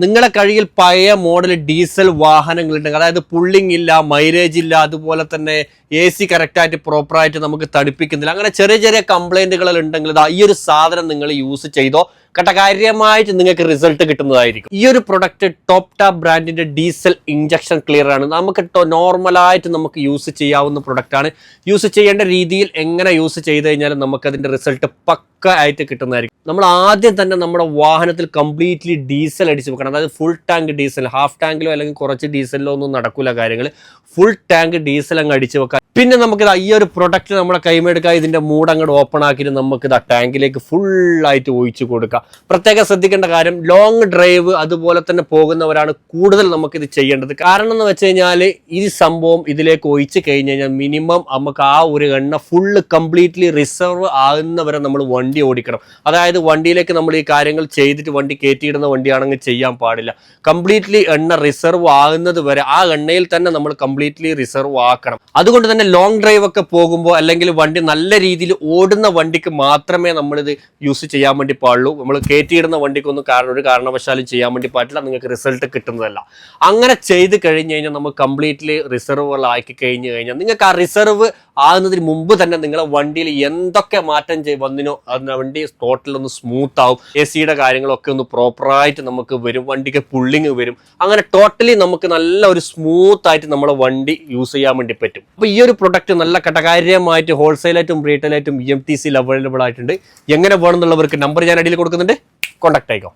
നിങ്ങളെ കഴിയിൽ പഴയ model diesel വാഹനങ്ങളുണ്ടെങ്കിൽ അതായത് പുള്ളിങ് ഇല്ല മൈലേജ് ഇല്ല അതുപോലെ തന്നെ എ സി കറക്റ്റായിട്ട് പ്രോപ്പറായിട്ട് നമുക്ക് തടിപ്പിക്കുന്നില്ല അങ്ങനെ ചെറിയ ചെറിയ കംപ്ലൈന്റുകൾ ഉണ്ടെങ്കിൽ ഈ ഒരു സാധനം നിങ്ങൾ യൂസ് ചെയ്തോ കേട്ട കാര്യമായിട്ട് നിങ്ങൾക്ക് റിസൾട്ട് കിട്ടുന്നതായിരിക്കും. ഈ ഒരു പ്രൊഡക്റ്റ് ടോപ്പ് ടാപ്പ് ബ്രാൻഡിന്റെ ഡീസൽ ഇഞ്ചക്ഷൻ ക്ലിയർ ആണ്. നമുക്ക് നോർമലായിട്ട് നമുക്ക് യൂസ് ചെയ്യാവുന്ന പ്രൊഡക്റ്റ് ആണ്. യൂസ് ചെയ്യേണ്ട രീതിയിൽ എങ്ങനെ യൂസ് ചെയ്ത് കഴിഞ്ഞാൽ നമുക്ക് അതിന്റെ റിസൾട്ട് പക്ക ആയിട്ട് കിട്ടുന്നതായിരിക്കും. നമ്മൾ ആദ്യം തന്നെ നമ്മുടെ വാഹനത്തിൽ കംപ്ലീറ്റ്ലി ഡീസൽ അടിച്ച് വെക്കണം. അതായത് ഫുൾ ടാങ്ക് ഡീസൽ ഹാഫ് ടാങ്കിലോ അല്ലെങ്കിൽ കുറച്ച് ഡീസലിലോ ഒന്നും നടക്കൂല കാര്യങ്ങൾ. ഫുൾ ടാങ്ക് ഡീസൽ അങ്ങ് അടിച്ച് വെക്കാം. പിന്നെ നമുക്ക് ഈ ഒരു പ്രൊഡക്റ്റ് നമ്മുടെ കൈമെടുക്കുക ഇതിന്റെ മൂട് അങ്ങോട്ട് ഓപ്പൺ ആക്കിയിട്ട് നമുക്ക് ഇതാ ടാങ്കിലേക്ക് ഫുൾ ആയിട്ട് ഒഴിച്ചു കൊടുക്കാം. പ്രത്യേകം ശ്രദ്ധിക്കേണ്ട കാര്യം ലോങ് ഡ്രൈവ് അതുപോലെ തന്നെ പോകുന്നവരാണ് കൂടുതൽ നമുക്കിത് ചെയ്യേണ്ടത്. കാരണം എന്ന് വെച്ച് കഴിഞ്ഞാൽ ഈ സംഭവം ഇതിലേക്ക് ഒഴിച്ച് കഴിഞ്ഞ് കഴിഞ്ഞാൽ മിനിമം നമുക്ക് ആ ഒരു എണ്ണ ഫുള്ള് കംപ്ലീറ്റ്ലി റിസർവ് ആകുന്നവരെ നമ്മൾ വണ്ടി ഓടിക്കണം. അതായത് വണ്ടിയിലേക്ക് നമ്മൾ ഈ കാര്യങ്ങൾ ചെയ്തിട്ട് വണ്ടി കയറ്റിയിടുന്ന വണ്ടിയാണെങ്കിൽ ചെയ്യാൻ പാടില്ല. കംപ്ലീറ്റ്ലി എണ്ണ റിസർവ് ആകുന്നത് വരെ ആ എണ്ണയിൽ തന്നെ നമ്മൾ കംപ്ലീറ്റ്ലി റിസർവ് ആക്കണം. അതുകൊണ്ട് തന്നെ ലോങ് ഡ്രൈവ് ഒക്കെ പോകുമ്പോൾ അല്ലെങ്കിൽ വണ്ടി നല്ല രീതിയിൽ ഓടുന്ന വണ്ടിക്ക് മാത്രമേ നമ്മളിത് യൂസ് ചെയ്യാൻ വേണ്ടി പാടുള്ളൂ. നമ്മൾ കയറ്റിയിടുന്ന വണ്ടിക്കൊന്നും കാരണം ഒരു കാരണവശാലും ചെയ്യാൻ വേണ്ടി പറ്റില്ല നിങ്ങൾക്ക് റിസൾട്ട് കിട്ടുന്നതല്ല. അങ്ങനെ ചെയ്ത് കഴിഞ്ഞ് കഴിഞ്ഞാൽ നമ്മൾ കംപ്ലീറ്റ്ലി റിസർവുകൾ ആക്കി കഴിഞ്ഞ് കഴിഞ്ഞാൽ നിങ്ങൾക്ക് ആ റിസർവ് ആകുന്നതിന് മുമ്പ് തന്നെ നിങ്ങളുടെ വണ്ടിയിൽ എന്തൊക്കെ മാറ്റം ചെയ് വന്നിനോ അത് വണ്ടി ടോട്ടൽ ഒന്ന് സ്മൂത്ത് ആവും. എ സിയുടെ കാര്യങ്ങളൊക്കെ ഒന്ന് പ്രോപ്പറായിട്ട് നമുക്ക് വരും വണ്ടിക്ക് പുള്ളിങ് വരും. അങ്ങനെ ടോട്ടലി നമുക്ക് നല്ല ഒരു സ്മൂത്ത് ആയിട്ട് നമ്മളെ വണ്ടി യൂസ് ചെയ്യാൻ വേണ്ടി പറ്റും. അപ്പൊ ഈ ഒരു പ്രൊഡക്റ്റ് നല്ല കടകാര്യമായിട്ട് ഹോൾസെയിലായിട്ടും റീറ്റെയിലായിട്ടും ഇ എം ടി സിയിൽ അവൈലബിൾ ആയിട്ടുണ്ട്. എങ്ങനെ വേണമെന്നുള്ളവർക്ക് നമ്പർ ഞാൻ അടിയിൽ കൊടുക്കുന്നുണ്ട് കോൺടാക്ട് ആയിക്കോ.